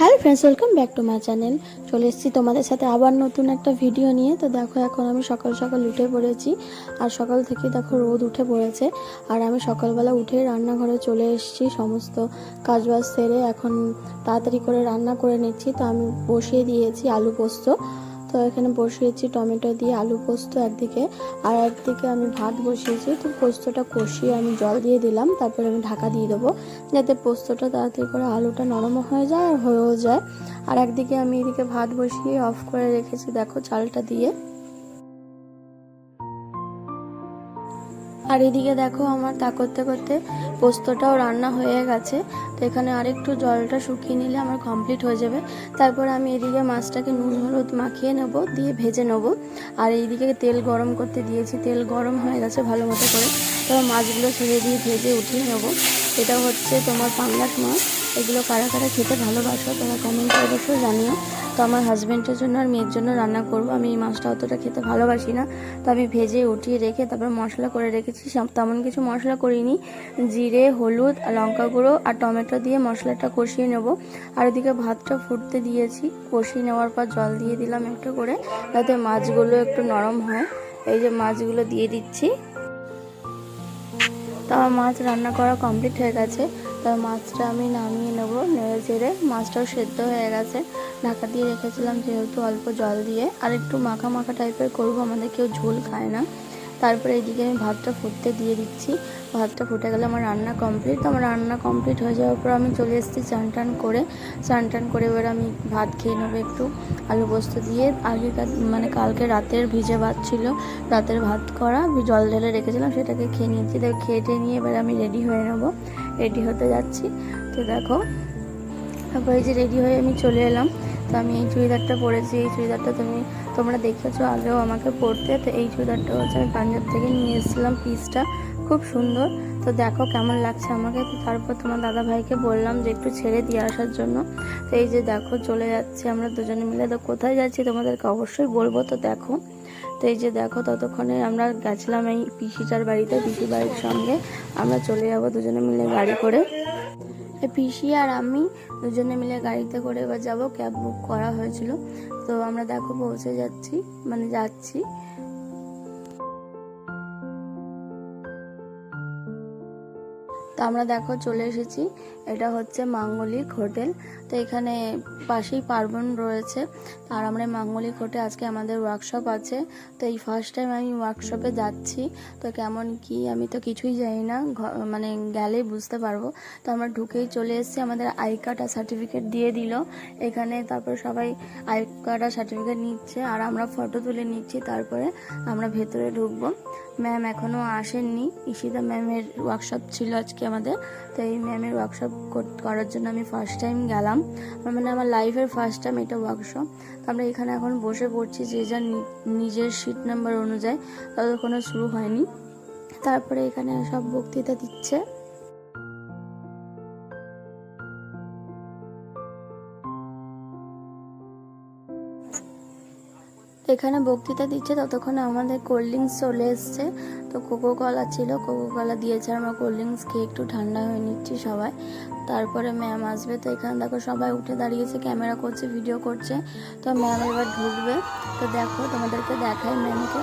Hello friends, welcome back to my channel. চলে এসেছি তোমাদের সাথে আবার নতুন একটা ভিডিও নিয়ে। তো দেখো, এখন আমি সকাল সকাল উঠে পড়েছি আর সকাল থেকে দেখো রোদ উঠে পড়েছে। আর আমি সকালবেলা উঠে রান্নাঘরে চলে এসেছি, সমস্ত কাজবাজ সেরে এখন তাড়াতাড়ি করে রান্না করে নিচ্ছি। তো আমি বসিয়ে দিয়েছি আলু পোস্ত। তো এখানে বসিয়েছি টমেটো দিয়ে আলু পোস্ত একদিকে, আর একদিকে আমি ভাত বসিয়েছি। তো পোস্তটা কষিয়ে আমি জল দিয়ে দিলাম, তারপরে আমি ঢাকা দিয়ে দেবো, যাতে পোস্তটা তাড়াতাড়ি করে আলুটা নরম হয়ে যায় আর হয়েও যায়। আর একদিকে আমি এদিকে ভাত বসিয়ে অফ করে রেখেছি, দেখো চালটা দিয়ে। আর এদিকে দেখো আমার তা করতে করতে পোস্তটাও রান্না হয়ে গেছে। তো এখানে আরেকটু জলটা শুকিয়ে নিলে আমার কমপ্লিট হয়ে যাবে। তারপর আমি এদিকে মাছটাকে নুন, হলুদ মাখিয়ে নেব, দিয়ে ভেজে নেব। আর এইদিকে তেল গরম করতে দিয়েছি। তেল গরম হয়ে গেছে ভালো মতো করে। তো মাছগুলো ছেড়ে দিয়ে ভেজে উঠিয়ে নেব। এটা হচ্ছে তোমার পাঙ্গাস মাছ। এগুলো কারা কারা খেতে ভালোবাসো, তোমরা কমেন্টে অবশ্যই জানিও। তো আমার হাজব্যান্ডের জন্য আর মেয়ের জন্য রান্না করব। আমি এই মাছটা অতটা খেতে ভালোবাসি না। তো আমি ভেজে, উঠিয়ে রেখে, তারপর মশলা করে রেখেছি। তেমন কিছু মশলা করিনি। জিরে, হলুদ, লঙ্কা গুঁড়ো আর টমেটো দিয়ে মশলাটা কষিয়ে নেব। আর ওদিকে ভাতটা ফুটতে দিয়েছি। কষিয়ে নেওয়ার পর জল দিয়ে দিলাম একটু করে। যাতে মাছগুলো একটু নরম হয়। এই যে মাছগুলো দিয়ে দিচ্ছি। তো আমার মাছ রান্না করা কমপ্লিট হয়ে গেছে। তো মাছটা আমি নামিয়ে নেব। নেড়ে চেড়ে মাছটাও সেদ্ধ হয়ে গেছে। ঢাকা দিয়ে রেখেছিলাম যেহেতু অল্প জল দিয়ে। আর একটু মাখা মাখা টাইপের করব, আমাদের কেউ ঝোল খায় না। তারপরে এইদিকে আমি ভাতটা ফুটতে দিয়ে দিচ্ছি। ভাতটা ফুটে গেলে আমার রান্না কমপ্লিট আমার রান্না কমপ্লিট হয়ে যাওয়ার পর আমি চলে এসেছি চান টান করে। চান টান করে এবার আমি ভাত খেয়ে নেব একটু আলু পোস্ত দিয়ে। আগেকার মানে কালকে রাতের ভিজে ভাত ছিল, রাতের ভাত করা। জল ঢেলে রেখেছিলাম, সেটাকে খেয়ে নিয়েছি। তো খেয়ে টেয়ে নিয়ে এবার আমি রেডি হয়ে নেব। রেডি হতে যাচ্ছি। তো দেখো, তারপরে যে রেডি হয়ে আমি চলে এলাম। তো আমি এই চুড়িদারটা পরেছি, এই চুড়িদারটা তুমি, তোমরা দেখেছ আগেও আমাকে পরতে। তো এই চুড়িদারটা হচ্ছে আমি পাঞ্জাব থেকে নিয়ে এসেছিলাম পিসটা খুব সুন্দর। তো দেখো কেমন লাগছে আমাকে। তো তারপর তোমার দাদা ভাইকে বললাম যে একটু ছেড়ে দিয়ে আসার জন্য। তো এই যে দেখো চলে যাচ্ছে আমরা দুজনে মিলে। তো কোথায় যাচ্ছি তোমাদেরকে অবশ্যই বলব। তো দেখো, তো এই যে দেখো ততক্ষণে আমরা গেছিলাম এই পিসিটার বাড়িতে পিসি বাড়ির সঙ্গে আমরা চলে যাব দুজনে মিলে গাড়ি করে। পিসি আর আমি দুজনে মিলে গাড়িতে করে এবার যাব, ক্যাব বুক করা হয়েছিল। তো আমরা দেখো পৌঁছে যাচ্ছি মানে যাচ্ছি। তো আমরা দেখো চলে এসেছি। এটা হচ্ছে মাঙ্গলিক হোটেল। তো এখানে পাশেই পার্বণ রয়েছে। আর আমরা মাঙ্গলিক হোটেল আজকে আমাদের ওয়ার্কশপ আছে। তো এই ফার্স্ট টাইম আমি ওয়ার্কশপে যাচ্ছি। তো কেমন কি আমি তো কিছুই জানি না। মানে গেলেই বুঝতে পারব। তো আমরা ঢুকেই চলে এসেছি। আমাদের আই কার্ড আর সার্টিফিকেট দিয়ে দিল। এখানে তারপর সবাই আই কার্ড আর সার্টিফিকেট নিচ্ছে। আর আমরা ফটো তুলে নিচ্ছি। তারপরে আমরা ভেতরে ঢুকবো। ম্যাম এখনও আসেননি। ইশিদা ম্যামের ওয়ার্কশপ ছিল আজকে আমাদের। তো এই ম্যামের ওয়ার্কশপ করার জন্য আমি ফার্স্ট টাইম গেলাম। মানে আমার লাইফের ফার্স্ট টাইম এটা ওয়ার্কশপ তো আমরা এখানে এখন বসে পড়ছি যে যার নিজের সিট নাম্বার অনুযায়ী। তাদের কোনো শুরু হয়নি। তারপরে এখানে সব বক্তৃতা দিচ্ছে। এখানে বক্তৃতা দিচ্ছে, ততক্ষণে আমাদের কোল্ড ড্রিঙ্কস চলে এসছে। তো কোকো কলা ছিল কোকো কলা দিয়েছে আমরা কোল্ড ড্রিঙ্কস খেয়ে একটু ঠান্ডা হয়ে নিচ্ছি সবাই। তারপরে ম্যাম আসবে, তো এখানে দেখো সবাই উঠে দাঁড়িয়েছে ক্যামেরা করছে ভিডিও করছে। তো ম্যাম এবার ঢুকবে। তো দেখো তোমাদেরকে দেখায় ম্যামকে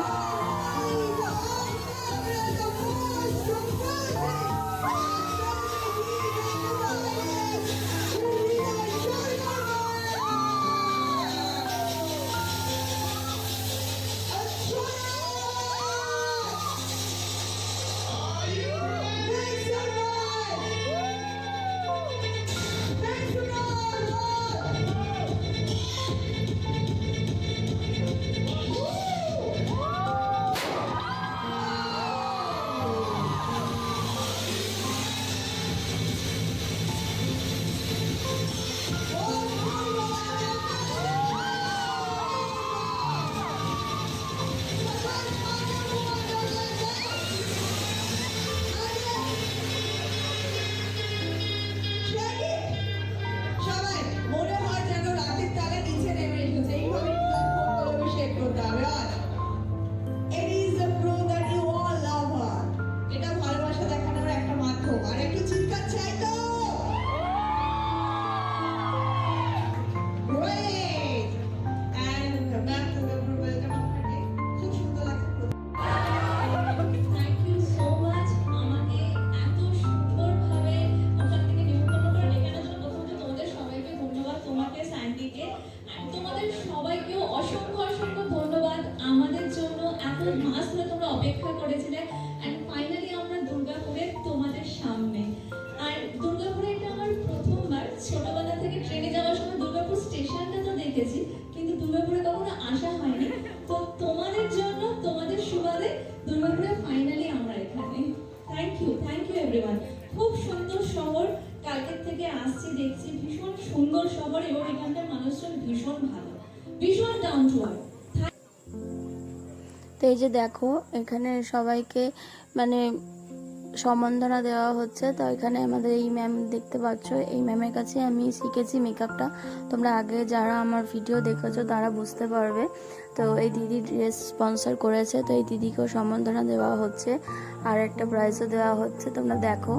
তো এই যে দেখো, এখানে সবাইকে মানে সম্বন্ধনা দেওয়া হচ্ছে। তো এখানে আমাদের এই ম্যাম দেখতে পাচ্ছ, এই ম্যামের কাছে আমি শিখেছি মেকআপটা তোমরা আগে যারা আমার ভিডিও দেখেছ, তারা বুঝতে পারবে। তো এই দিদি ড্রেস স্পন্সর করেছে, তো এই দিদিকেও সম্বর্ধনা দেওয়া হচ্ছে। আর একটা প্রাইজও দেওয়া হচ্ছে, তোমরা দেখো।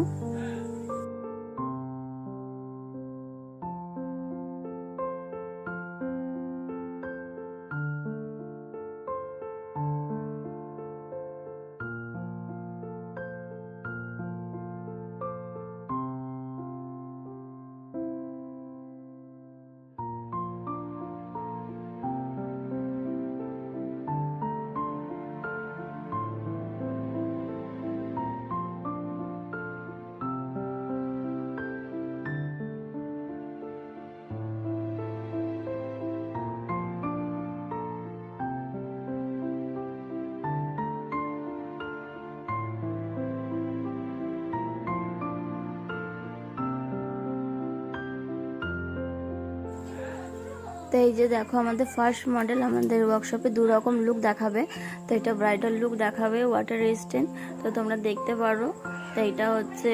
তো এই যে দেখো, আমাদের ফার্স্ট মডেল আমাদের ওয়ার্কশপে দু রকম লুক দেখাবে। তো এটা ব্রাইডাল লুক দেখাবে ওয়াটার রেজিস্ট্যান্ট তো তোমরা দেখতে পারো। তো এটা হচ্ছে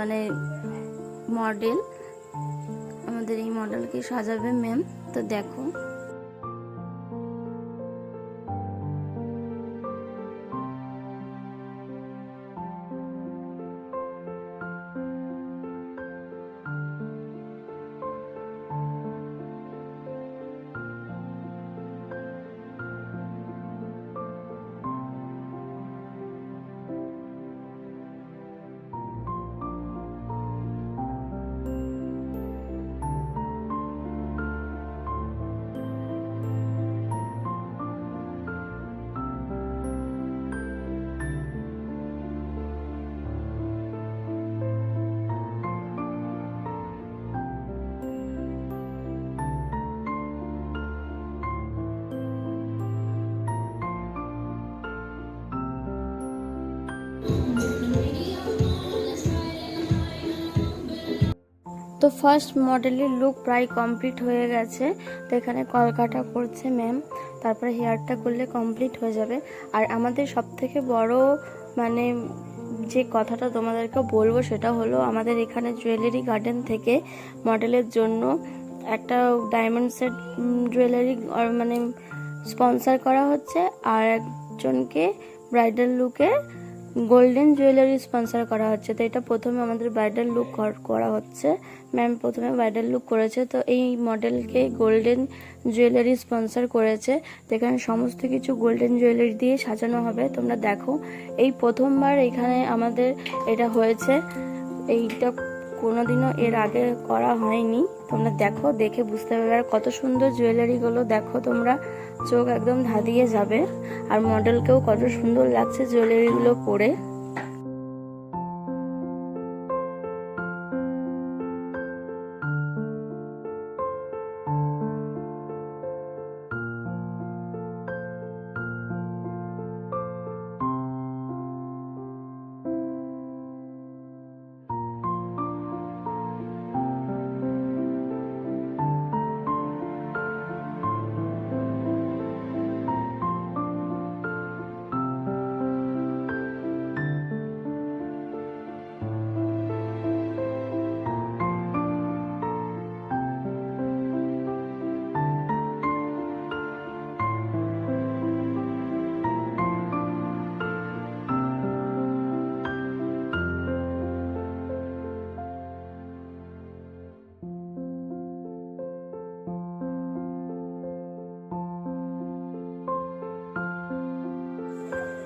মানে মডেল আমাদের এই মডেলকে সাজাবে ম্যাম তো দেখো। তো ফার্স্ট মডেলের লুক প্রায় কমপ্লিট হয়ে গেছে। তো এখানে কলকাটা করছে ম্যাম তারপরে হেয়ারটা করলে কমপ্লিট হয়ে যাবে। আর আমাদের সব থেকে বড় মানে যে কথাটা তোমাদেরকে বলব সেটা হলো, আমাদের এখানে জুয়েলারি গার্ডেন থেকে মডেলের জন্য একটা ডায়মন্ড সেট জুয়েলারি মানে স্পন্সর করা হচ্ছে। আর একজনকে ব্রাইডাল লুকে গোল্ডেন জুয়েলারি স্পন্সার করা হচ্ছে। তো এটা প্রথমে আমাদের ব্রাইডাল লুক করা হচ্ছে। ম্যাম প্রথমে ব্রাইডাল লুক করেছে। তো এই মডেলকে গোল্ডেন জুয়েলারি স্পন্সার করেছে। যেখানে সমস্ত কিছু গোল্ডেন জুয়েলারি দিয়ে সাজানো হবে। তোমরা দেখো, এই প্রথমবার এখানে আমাদের এটা হয়েছে। এইটা কোনোদিনও এর আগে করা হয়নি। তোমরা দেখো, দেখে বুঝতে পারবে। আর কত সুন্দর জুয়েলারিগুলো, দেখো তোমরা। চোখ একদম ধাঁধিয়ে যাবে। আর মডেলকেও কত সুন্দর লাগছে জুয়েলারিগুলো পরে।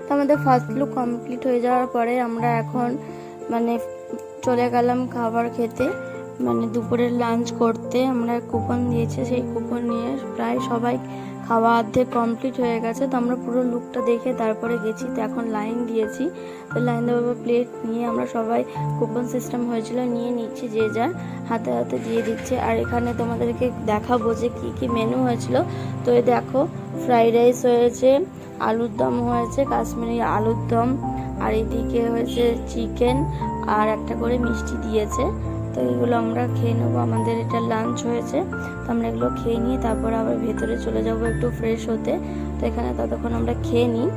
তো আমাদের ফার্স্ট লুক কমপ্লিট হয়ে যাওয়ার পরে আমরা এখন মানে চলে গেলাম খাবার খেতে। মানে দুপুরের লাঞ্চ করতে। আমরা কুপন দিয়েছে, সেই কুপন নিয়ে প্রায় সবাই খাওয়া অর্ধেক কমপ্লিট হয়ে গেছে। তো আমরা পুরো লুকটা দেখে তারপরে গেছি। তো এখন লাইন দিয়েছি। তো লাইন দেওয়ার প্লেট নিয়ে আমরা সবাই কুপন সিস্টেম হয়েছিল, নিয়ে নিচ্ছি যে যার হাতে হাতে দিয়ে দিচ্ছে। আর এখানে তোমাদেরকে দেখাবো যে কী কী মেনু হয়েছিল। তো এই দেখো ফ্রাইড রাইস হয়েছে আলুর দম হয়েছে, কাশ্মীরি আলুর দম, আর এদিকে হয়েছে চিকেন আর একটা করে মিষ্টি দিয়েছে। তো এগুলো আমরা খেয়ে নেব, আমাদের এটা লাঞ্চ হয়েছে। তো আমরা এগুলো খেয়ে নিই তারপর আবার ভেতরে চলে যাব একটু ফ্রেশ হতে। তো এখানে ততক্ষণ আমরা খেয়ে নিই।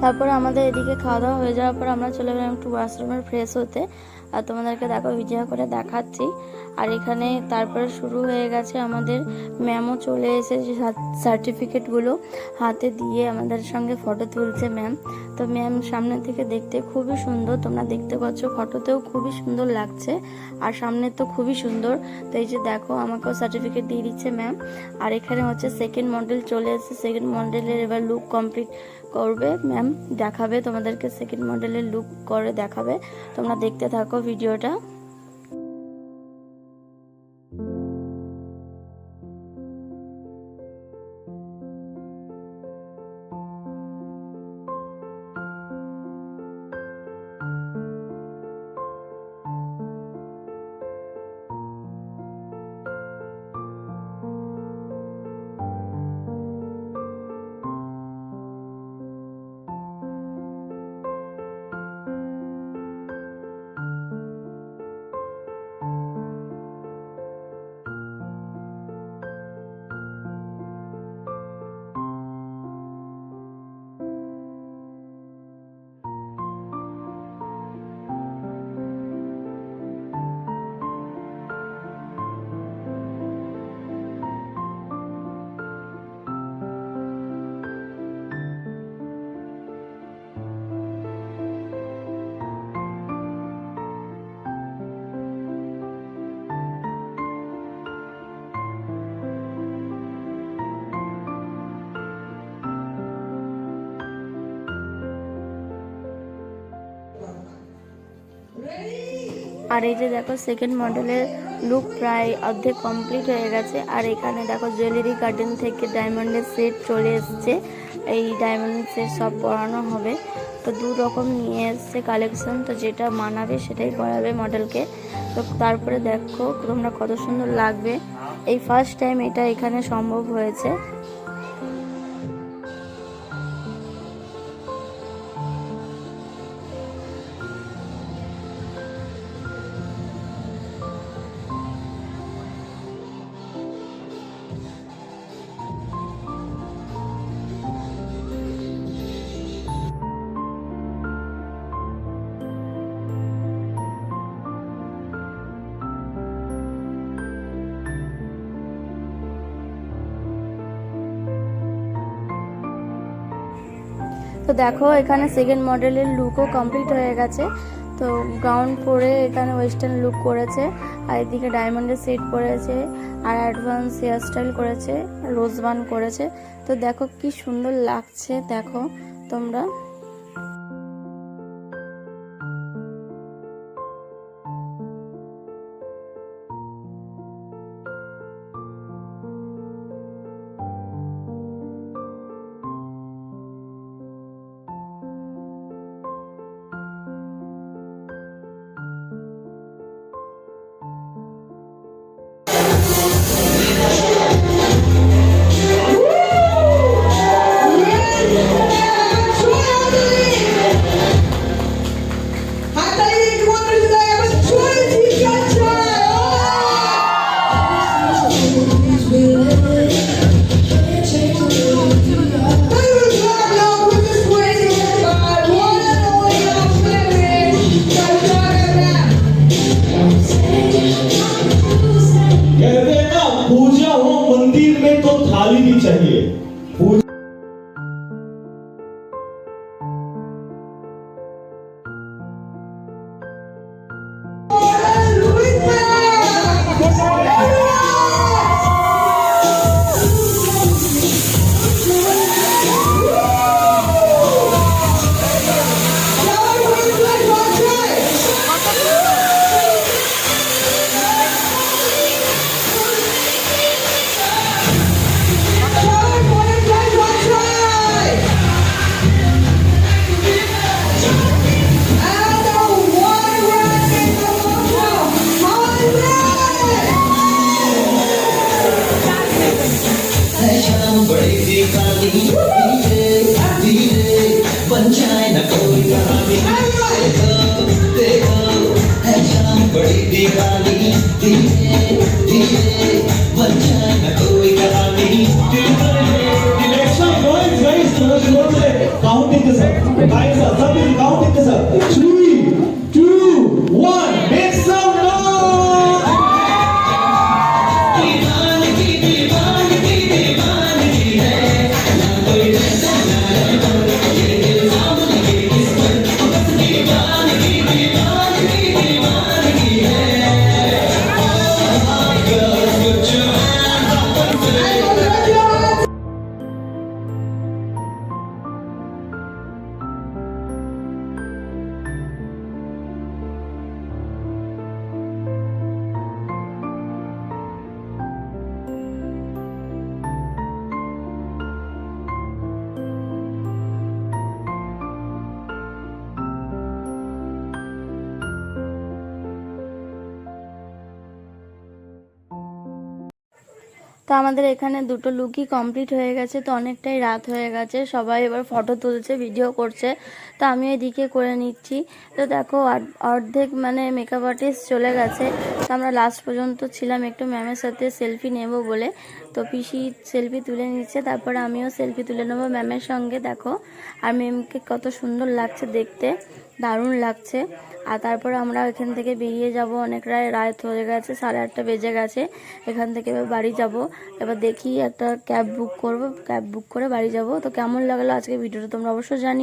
তারপরে আমাদের এদিকে খাওয়া দাওয়া হয়ে যাওয়ার পর আমরা চলে গেলাম একটু ওয়াশরুমের ফ্রেশ হতে। আর তোমাদেরকে দেখো, ভিডিও করে দেখাচ্ছি। আর এখানে তারপরে শুরু হয়ে গেছে আমাদের ম্যামও চলে এসেছে সার্টিফিকেটগুলো হাতে দিয়ে আমাদের সঙ্গে ফটো তুলছে ম্যাম তো ম্যাম সামনে থেকে দেখতে খুবই সুন্দর, তোমরা দেখতে পাচ্ছ ফটোতেও খুবই সুন্দর লাগছে আর সামনে তো খুবই সুন্দর। তো এই যে দেখো, আমাকেও সার্টিফিকেট দিয়ে দিচ্ছে ম্যাম আর এখানে হচ্ছে সেকেন্ড মডেল চলে এসেছে সেকেন্ড মডেলের এবার লুক কমপ্লিট করবে ম্যাম দেখাবে, তোমাদেরকে সেকেন্ড মডেলের লুক করে দেখাবে। তোমরা দেখতে থাকো ভিডিওটা আর এই যে দেখো সেকেন্ড মডেলের লুক প্রায় অর্ধেক কমপ্লিট হয়ে গেছে। আর এখানে দেখো জুয়েলারি গার্ডেন থেকে ডায়মন্ডের সেট চলে এসছে। এই ডায়মন্ডের সেট সব পরানো হবে। তো দু রকম নিয়ে এসছে কালেকশন তো যেটা মানাবে সেটাই পরাবে মডেলকে তো তারপরে দেখো তোমরা কত সুন্দর লাগবে। এই ফার্স্ট টাইম এটা এখানে সম্ভব হয়েছে। তো দেখো, এখানে সেকেন্ড মডেলের লুকও কমপ্লিট হয়ে গেছে। তো গাউন পরে এখানে ওয়েস্টার্ন লুক করেছে, আর এদিকে ডায়মন্ডের সেট করেছে আর অ্যাডভান্স হেয়ার স্টাইল করেছে রোজবান করেছে। তো দেখো কি সুন্দর লাগছে, দেখো তোমরা। তো আমাদের এখানে দুটো লুকই কমপ্লিট হয়ে গেছে, তো অনেকটাই রাত হয়ে গেছে। সবাই এবার ফটো তুলছে ভিডিও করছে। তো আমি এদিকে করে নিচ্ছি। তো দেখো অর্ধেক মানে মেকআপ আর্টিস্ট চলে গেছে। তো আমরা লাস্ট পর্যন্ত ছিলাম একটু ম্যামের সাথে সেলফি নেব বলে। তো পিসি সেলফি তুলে নিচ্ছে, তারপরে আমিও সেলফি তুলে নেব ম্যামের সঙ্গে, দেখো। আর ম্যামকে কত সুন্দর লাগছে দেখতে, দারুণ লাগছে। আর তারপরে আমরা এখান থেকে বেরিয়ে যাব অনেক রায় রাত হয়ে গেছে, সাড়ে আটটা বেজে গেছে। এখান থেকে বাড়ি যাব। এবার দেখি একটা ক্যাব বুক করব। ক্যাব বুক করে বাড়ি যাব। তো কেমন লাগল আজকে ভিডিওটা তোমরা অবশ্যই জানি